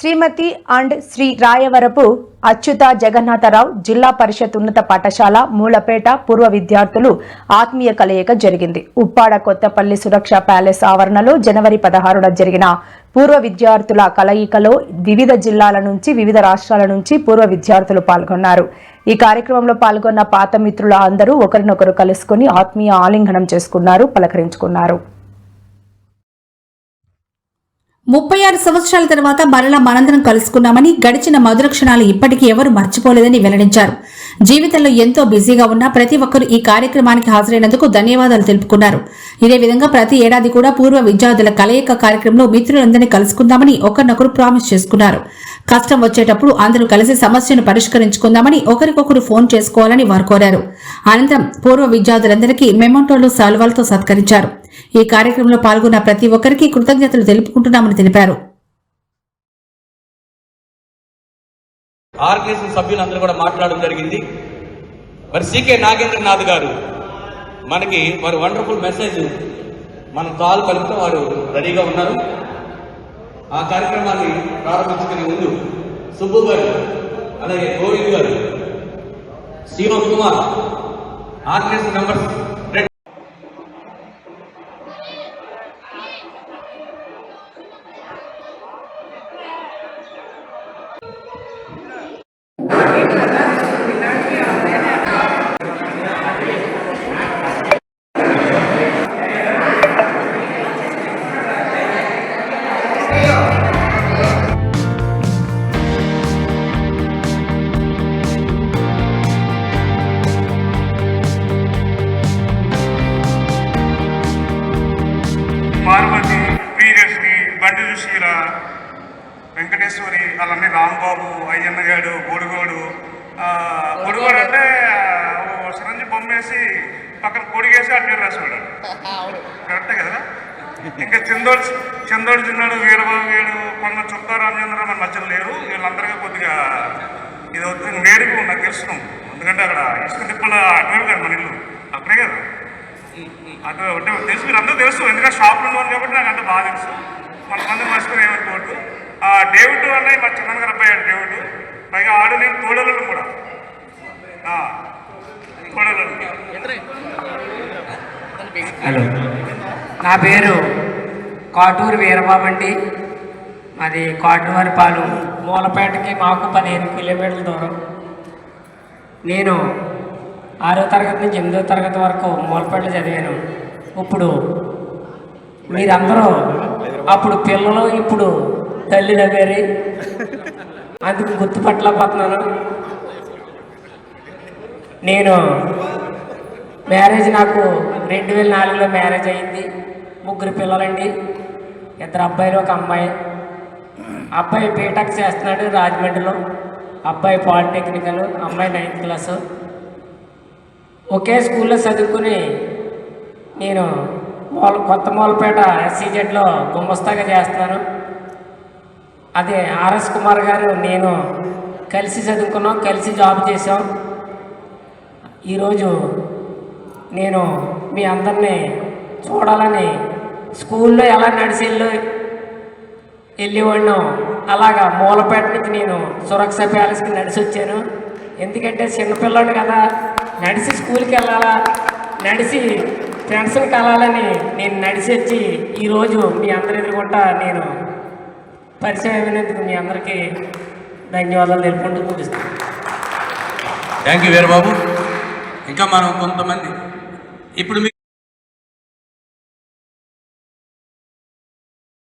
శ్రీమతి and Shri Rayavarapu Achyuta Jagannatharao Zilla Parishad ఉన్నత పాఠశాల మూలపేట పూర్వ విద్యార్థులు ఆత్మీయ కలయిక జరిగింది. ఉప్పాడ కొత్తపల్లి సురక్ష ప్యాలెస్ ఆవరణలో జనవరి పదహారున జరిగిన పూర్వ విద్యార్థుల కలయికలో వివిధ జిల్లాల నుంచి వివిధ రాష్ట్రాల నుంచి పూర్వ విద్యార్థులు పాల్గొన్నారు. ఈ కార్యక్రమంలో పాల్గొన్న పాత మిత్రుల అందరూ ఒకరినొకరు కలుసుకుని ఆత్మీయ ఆలింగనం చేసుకున్నారు పలకరించుకున్నారు. ముప్పై ఆరు సంవత్సరాల తర్వాత మరలా మనందరం కలుసుకున్నామని గడిచిన మధుర క్షణాలు ఇప్పటికీ ఎవరు మర్చిపోలేదని వెల్లడించారు. జీవితంలో ఎంతో బిజీగా ఉన్న ప్రతి ఒక్కరూ ఈ కార్యక్రమానికి హాజరైనందుకు ధన్యవాదాలు తెలుపుకున్నారు. ఇదే విధంగా ప్రతి ఏడాది కూడా పూర్వ విద్యార్థుల కలయిక కార్యక్రమంలో మిత్రులందరినీ కలుసుకుందామని ఒకరినొకరు ప్రామిస్ చేసుకున్నారు. కష్టం వచ్చేటప్పుడు అందరూ కలిసి సమస్యను పరిష్కరించుకుందామని ఒకరికొకరు ఫోన్ చేసుకోవాలని వారు కోరారు. అనంతరం పూర్వ విద్యార్థులందరికీ మెమోటోలు సాల్వాలతో సత్కరించారు. ఈ కార్యక్రమంలో పాల్గొన్న ప్రతి ఒక్కరికి కృతజ్ఞతలు తెలుపుకుంటున్నామని తెలిపారు. ఆర్గనైజేషన్ సభ్యులందరూ కూడా మాట్లాడడం జరిగింది. మరి సికే నాగేంద్రనాథ్ గారు మనకి వారి వండర్ఫుల్ మెసేజ్ మన కాల్ కలిపితే వారు రెడీగా ఉన్నారు. ఆ కార్యక్రమాన్ని ప్రారంభించుకునే ముందు సుబ్బు గారు అలాగే గోవింద్ గారు శ్రీమద్ కుమార్ ఆర్గనైజేషన్ నెంబర్ వెంకటేశ్వరి అలానే రాంబాబు అయ్యన్న గారు బొడుగోడు ఆ, బొడుగోడు అంటే సిరంజి బొమ్మ వేసి పక్కన పొడిగేసి అటు పేరు రాసేవాడు కరెక్టే కదా? ఇంకా చందోడు చందోడు చిన్నాడు వీరబాబు వేడు మన చుక్కా రామచంద్ర మన మధ్యలో లేరు. వీళ్ళందరికీ కొద్దిగా ఇది అవుతుంది నేరుగా నాకు తెలుసు ఎందుకంటే అక్కడ ఇసుక తిప్పల అటువైపు కదా మన ఇల్లు. అక్కడే కదా? అటు అంటే తెలుసు. మీరు అందరూ తెలుసు. ఎందుకంటే షాప్లో ఉన్నాను కాబట్టి నాకు అంత బాగా తెలుసు. మన మంది మర్చిపోయి ఏమనుకోవద్దు ఆ డేవిడ్ అన్నయ్య మా చిన్నగారు అబ్బాయి అండి డేవిడ్. పైగా ఆడు నేను తోడలను కూడా తోడలను హలో. నా పేరు కాటూరు వీరబాబు అండి. మాది కాటువారిపాలెం మూలపేటకి మాకు పదిహేను కిలోమీటర్ల దూరం. నేను ఆరో తరగతి నుంచి ఎనిమిదో తరగతి వరకు మూలపేటలో చదివాను. ఇప్పుడు మీరందరూ అప్పుడు పిల్లలు ఇప్పుడు తల్లి దగ్గరి. అందుకు గుర్తుపట్టలేకపోతున్నాను. నేను మ్యారేజ్ నాకు రెండు వేల నాలుగులో మ్యారేజ్ అయింది. ముగ్గురు పిల్లలండి. ఇద్దరు అబ్బాయిలు ఒక అమ్మాయి. అబ్బాయి బీటెక్ చేస్తున్నాడు రాజమండ్రిలో. అబ్బాయి పాలిటెక్నికల్ అమ్మాయి నైన్త్ క్లాసు. ఒకే స్కూల్లో చదువుకుని నేను మూల కొత్త మూలపేట ఎస్సీజెడ్లో గుమ్మస్తాగా చేస్తున్నారు. అదే ఆర్ఎస్ కుమార్ గారు నేను కలిసి చదువుకున్నాం కలిసి జాబ్ చేసాం ఈరోజు నేను మీ అందరినీ చూడాలని స్కూల్లో ఎలా నడిచి వెళ్ళి వెళ్ళేవాడినో అలాగా మూలపేట నుంచి నేను సురక్ష ప్యాలెస్కి నడిచి వచ్చాను. ఎందుకంటే చిన్నపిల్లాడు కదా నడిచి స్కూల్కి వెళ్ళాలా నడిచి ఫ్రెండ్స్ని కలాలని నేను నడిచొచ్చి ఈరోజు మీ అందరి ఎదురుకుంటా నేను పరిచయం అయినందుకు మీ అందరికీ ధన్యవాదాలు తెలుపుకుంటూ ముగిస్తాను. థ్యాంక్ యూ వీరబాబు ఇంకా మనం కొంతమంది ఇప్పుడు మీకు